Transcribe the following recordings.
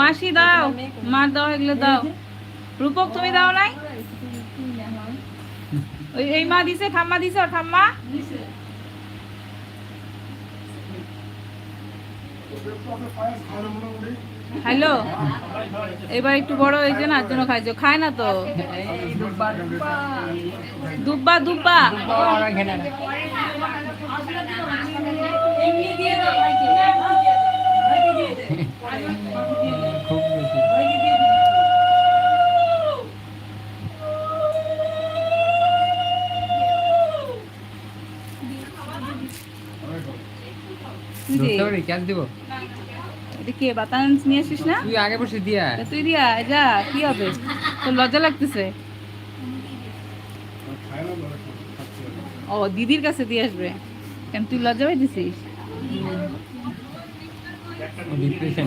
মাসি দাও মার দাও এগুলো দাও। রূপক তুমি দাও নাই? ওই এই মা দিছে ঠাম্মা দিছে ঠাম্মা? হ্যালো? এবার একটু বড় হয়েছে না জন্য খাইছো। খায় না তো? দুব্বা দুব্বা। ধরতে পারি ক্যাচ দিব এটা কে বাতাস নিয়ে আসিস না তুই আগে বসে দিয়া তুই দিয়া যা কি হবে তোর লজ্জা লাগতেছে ও দিদির কাছে দিয়ে আসবে কেন তুই লজ্জা পাইতেছিস ডিপ্রেশন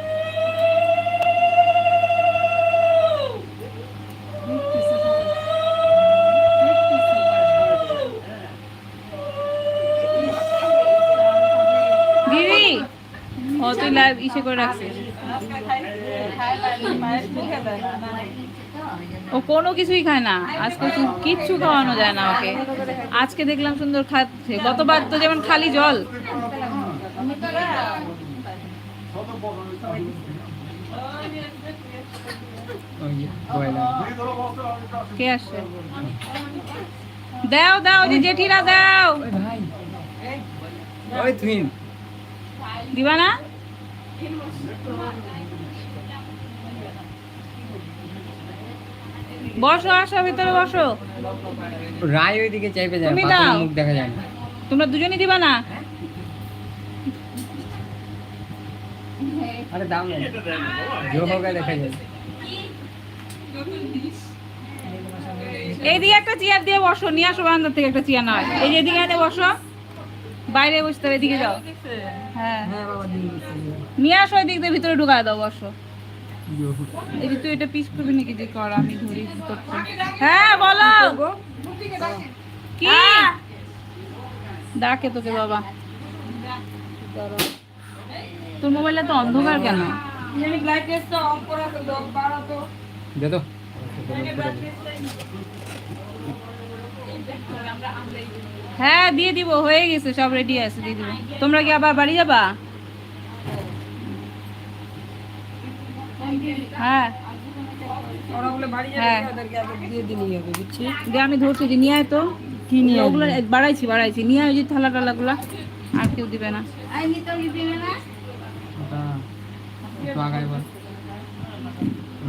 তুই লাইভ ইসে করে রাখছিস? ও কোনো কিছুই খায় না। আজকে কিচ্ছু খাওয়ানো যায় না ওকে। আজকে দেখলাম সুন্দর খাচ্ছে। গতবার তো যেমন খালি জল। কে আসছে? দাও দাও যে জেঠিরা দাও। ওই দিবা না বসো আসো ভিতরে বসো। রায় ওইদিকে চাইবে যায় তুমি দাও। মুখ দেখা যায় না। তোমরা দুজনই দিবা না? আরে দাম নেই জো হোগা দেখা এইদিকে একটা চেয়ার দিয়ে বসো নিয়ে আসো বারান্দার থেকে একটা চেয়ার নয় এই যে এদিকে বসো। বাইরে বসতে হবে এদিকে যাও। হ্যাঁ। হ্যাঁ বাবা দিয়ে দিচ্ছি নিয়ে আসো এদিক দিয়ে ভিতরে ঢুকায় দাও বসো। এই যে তুই এটা পিস করবি নাকি? যে কর আমি ধরি। হ্যাঁ বলো। কি ডাকে তোকে বাবা। তোর মোবাইলে তো অন্ধকার কেন? লাইট টেস্টটা হ্যাঁ দিয়ে দিব হয়ে গেছে সব রেডি আছে দিয়ে দিব। তোমরা কি আবার বাড়ি যাবা? হ্যাঁ। হ্যাঁ। আমি ধরছি যে নিয়ে আয় তো। কি নিয়ে ওগুলো বাড়াইছি বাড়াইছি। নিয়ে আয় যে থালা টালাগুলা আর কেউ দিবে না।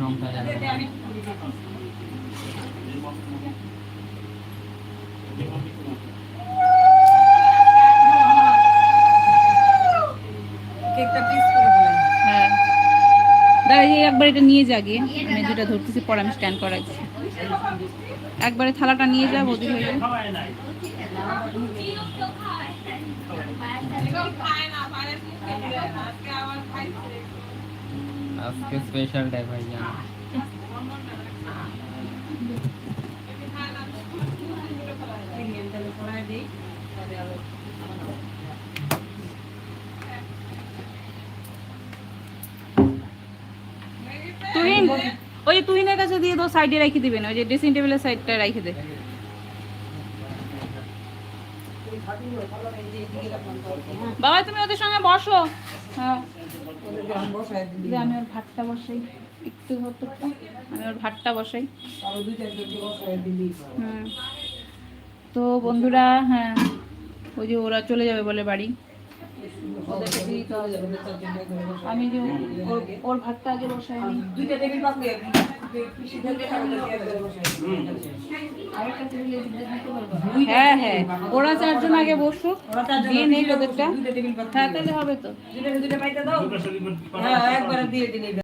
রংটা যাবে কেকটা পিস করে ফেলাই হ্যাঁ দাঁড়া এই একবার এটা নিয়ে যা গিয়ে। আমি যেটা ধরতেছি, পরে আমি স্ট্যান্ড করাচ্ছি। একবারে থালাটা নিয়ে যা, বদি হয়ে যাবে। আজকে স্পেশাল ডে ভাই তুহিন, ওই যে তুহিনের কাছে দিয়ে দাও সাইডে রেখে দিবেন ওই যে ড্রেসিং টেবিলের সাইডটা রেখে দে। বাবা, তুমি ওদের সঙ্গে বসো। হ্যাঁ। আমি ওর ভাতটা বসাই, একটু হতো আমি ওর ভাতটা বসাই। হুম তো বন্ধুরা হ্যাঁ ওই যে ওরা চলে যাবে বলে বাড়ি। আমি যে ওর- ভাতটা আগে বসাই দুইটা টেবিল পাতলে? হ্যাঁ হ্যাঁ। ওরা চারজন আগে বসুক দিয়ে নেই ওদেরটা হ্যাঁ তাহলে হবে তো। পাইতে দাও। হ্যাঁ একবার দিয়ে দিলি